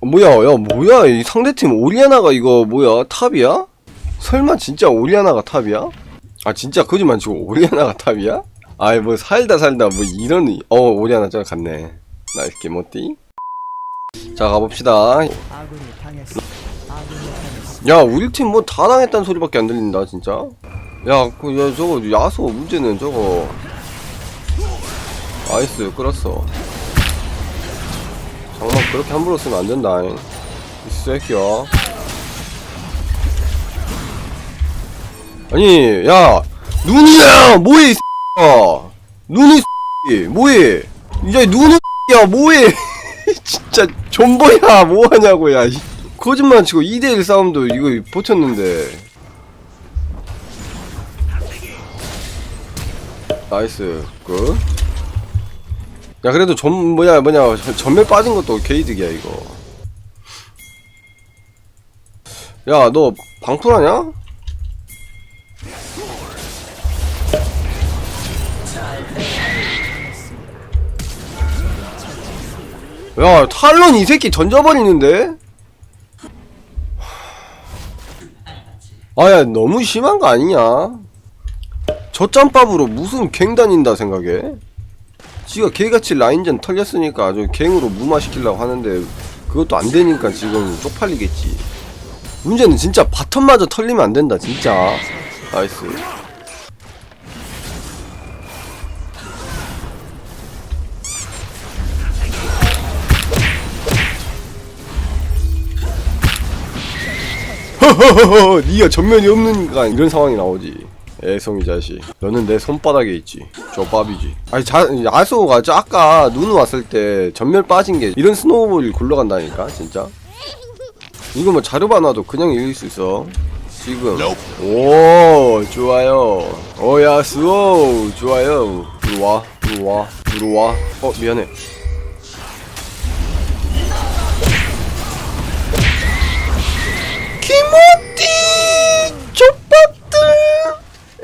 어, 뭐야, 야, 뭐야, 이 상대팀 오리아나가 이거 뭐야, 탑이야? 설마 진짜 오리아나가 탑이야? 아, 진짜 거짓말 치고 오리아나가 탑이야? 아이, 뭐, 살다 살다, 뭐, 이런, 이- 어, 오리아나 저기 갔네. 나이스 게모띠. 자, 가봅시다. 야, 우리 팀 뭐 다 당했다는 소리밖에 안 들린다, 진짜. 야, 그, 야, 저거, 야수 문제는 저거. 나이스, 끌었어. 장막 그렇게 함부로 쓰면 안 된다, 잉. 이 새끼야. 아니, 야, 눈이야! 뭐해, 이 새끼야! 눈이, 새끼, 뭐해! 이제 눈이, 야, 뭐해! 진짜, 존버야, 뭐하냐고, 야. 이 거짓말 치고 2대1 싸움도 이거 버텼는데 나이스 굿. 야 그래도 전 뭐냐 뭐냐 전- 전멸 빠진 것도 게이득이야 이거 야 너 방풀하냐? 야 탈론 이 새끼 던져버리는데? 아야 너무 심한 거 아니냐? 저 짬밥으로 무슨 갱 다닌다 생각해? 지가 개같이 라인전 털렸으니까 아주 갱으로 무마시키려고 하는데 그것도 안 되니까 지금 쪽팔리겠지. 문제는 진짜 바텀마저 털리면 안 된다 진짜. 나이스. 허허허허 니가 전면이 없는가 이런 상황이 나오지 애송이 자식. 너는 내 손바닥에 있지. 저 밥이지. 아니 자, 아소가 저 아까 눈 왔을 때 전멸 빠진 게 이런 스노우볼 굴러간다니까 진짜? 이거 뭐 자르바 놔도 그냥 이길 수 있어. 지금. 오 좋아요. 오야스오 좋아요. 들어와 들어와 들어와. 어 미안해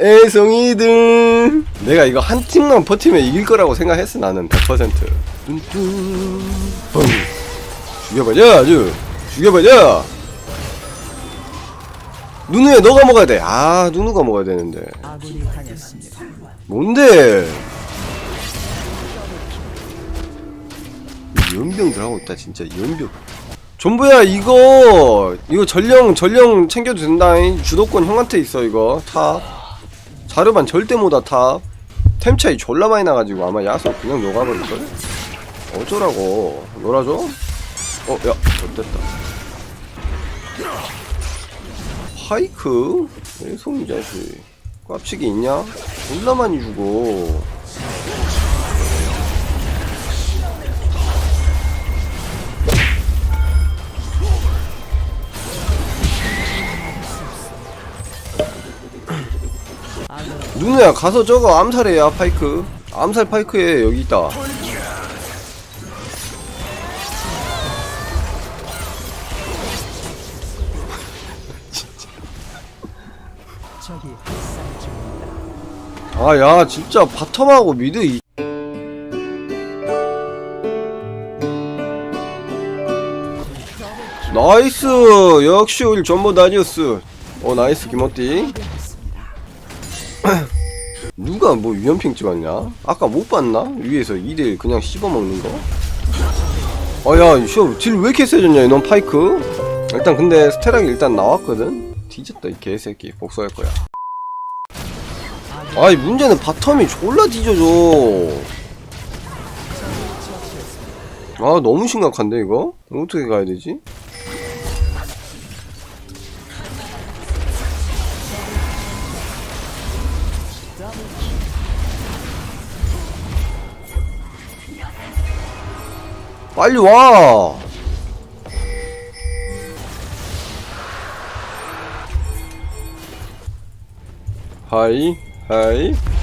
애송이들. 내가 이거 한 팀만 버티면 이길 거라고 생각했어 나는. 100% 뚠뚠. 뻥 죽여버려 아주. 죽여버려. 누누야 너가 먹어야 돼아 누누가 먹어야 되는데. 뭔데? 이 연병 들어가고 있다 진짜. 연병. 전부야 이거. 이거 전령 전령 챙겨도 된다잉. 주도권 형한테 있어 이거. 탑 자르반 절대 못와 탑템 차이 졸라 많이 나가지고 아마 야수 그냥 녹아버릴걸 어쩌라고 놀아줘? 어야 어땠다 파이크? 애송이 자식 깝치기 있냐? 졸라 많이 주고 누누야 가서 저거 암살해야 파이크. 암살 파이크에 여기 있다. 아 야 진짜 바텀하고 미드 이 나이스! 역시 우리 전부 다니었어 어 나이스 김어띠 누가 뭐 유연핑 찍었냐? 아까 못 봤나? 위에서 2대1 그냥 씹어먹는 거? 아야 딜왜 이렇게 세졌냐 이놈 파이크? 일단 근데 스테락이 일단 나왔거든? 뒤졌다 이 개새끼. 복수할 거야. 아이 문제는 바텀이 졸라 뒤져줘. 아 너무 심각한데 이거? 어떻게 가야 되지? 빨리 와! 하이 하이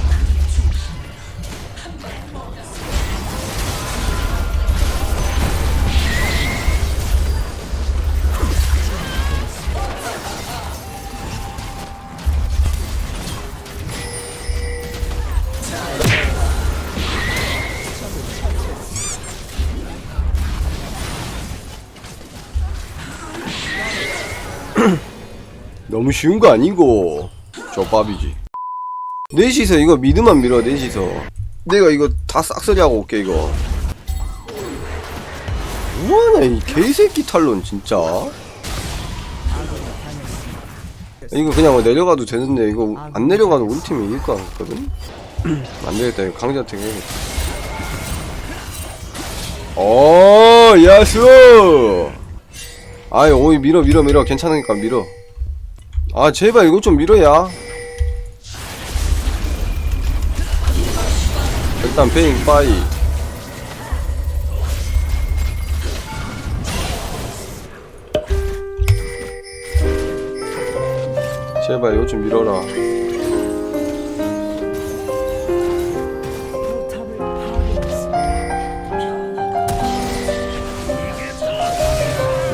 너무 쉬운 거 아니고. 저 밥이지. 넷이서 이거 미드만 밀어 넷이서. 내가 이거 다 싹쓸이하고 올게 이거. 뭐하냐 이 개새끼 탈론 진짜. 이거 그냥 뭐 내려가도 되는데 이거 안 내려가도 우리 팀이 이길 것 같거든? 안 되겠다 이거 강자한테 해야겠다. 어 야수! 아이 오이 밀어 밀어 밀어. 괜찮으니까 밀어 아 제발 이거 좀 밀어야 일단 베잉 빠이 제발 이거 좀 밀어라.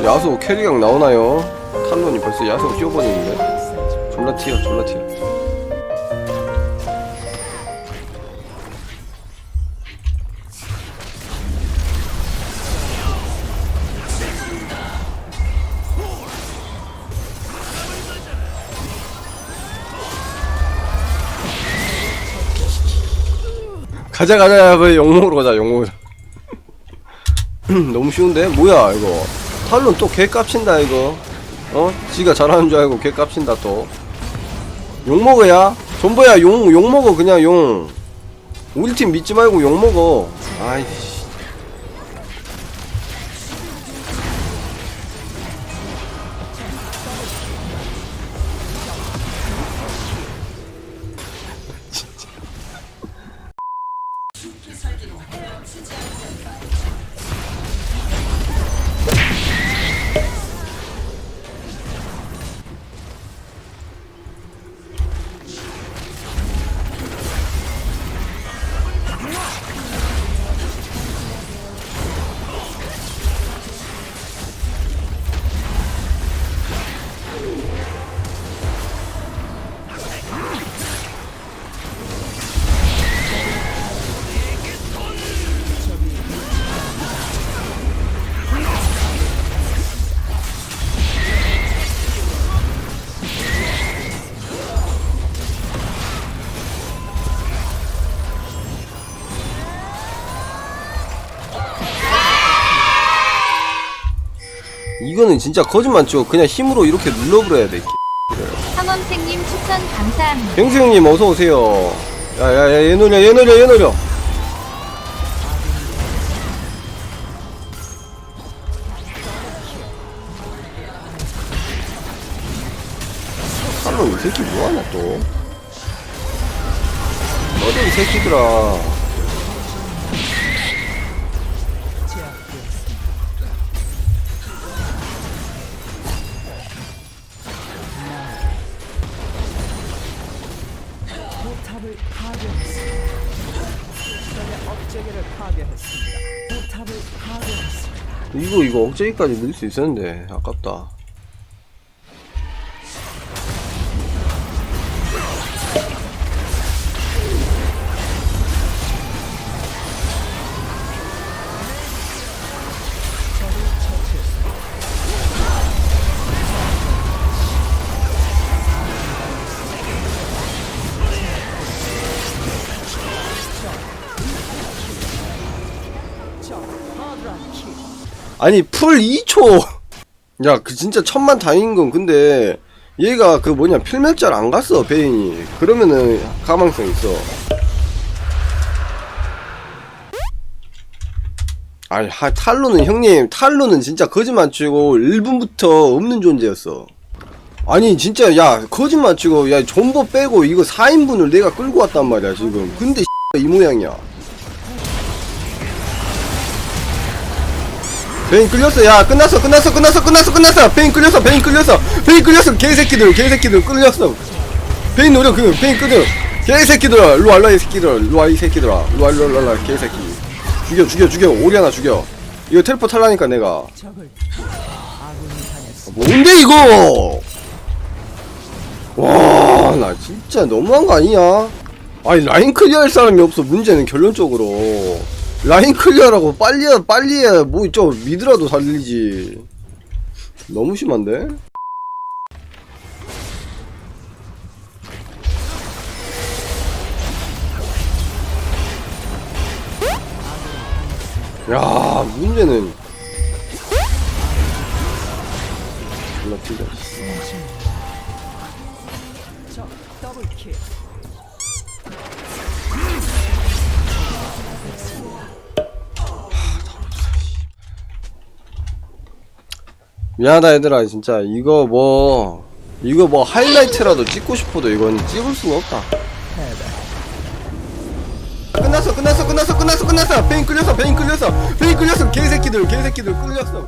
야수 캐리강 나오나요? 탈론이 벌써 야수 뛰어버리는데. 졸라 튀어 졸라 튀어 가자 가자 빨리 욕먹으러 가자 욕먹으러 너무 쉬운데? 뭐야 이거 탈론 또개 깝친다 이거 어? 지가 잘하는 줄 알고 개 깝친다 또. 욕먹어야. 전보야 용 욕먹어 그냥 용 우리 팀 믿지 말고 욕먹어. 아이씨 이거는 진짜 거짓말 치고 그냥 힘으로 이렇게 눌러버려야 돼 삼원택님 추천 감사합니다. 경수 형님 어서 오세요. 야야야 얘 노려 얘 노려 얘 노려. 칼로 이 새끼 뭐하냐 또? 너도 이 새끼들아. 업체계를 파괴했습니다. 포탑을 파괴했습니다. 이거 이거 억제기까지 넣을 수 있었는데 아깝다. 아니 풀 2초. 야 그 진짜 천만 다행인 건 근데 얘가 그 뭐냐 필멸자를 안 갔어 베인이. 그러면은 가망성 있어. 아니 하, 탈로는 형님 탈로는 진짜 거짓말 치고 1분부터 없는 존재였어. 아니 진짜 야 거짓말 치고 야 존버 빼고 이거 4인분을 내가 끌고 왔단 말이야 지금. 근데 이 모양이야 베인 끌렸어. 야 끝났어 끝났어 끝났어 끝났어 끝났어. 베인 끌렸어 베인 끌렸어. 베인 끌렸어. 개새끼들 개새끼들 끌렸어. 베인 노려 그 베인 끌려. 개새끼들아 일로 와라 이 새끼들아. 일로 와이 새끼들아. 일로 와 일로 와 일로 와 개새끼. 죽여 죽여 죽여. 오리 하나 죽여. 이거 텔포 탈라니까 내가. 당했습니다. 뭔데 이거? 와 나 진짜 너무한 거 아니냐 아니 라인 클리어할 사람이 없어. 문제는 결론적으로 라인 클리어라고 빨리야 빨리야 뭐 있죠? 미드라도 살리지. 너무 심한데? 야 문제는. 몰라 진짜. 미안하다 얘들아. 진짜 이거 뭐 이거 뭐 하이라이트라도 찍고 싶어도 이건 찍을 수가 없다. 끝났어 끝났어 끝났어 끝났어 끝났어. 베인 끌렸어 베인 끌렸어. 베인 끌렸어. 개새끼들 개새끼들 끌렸어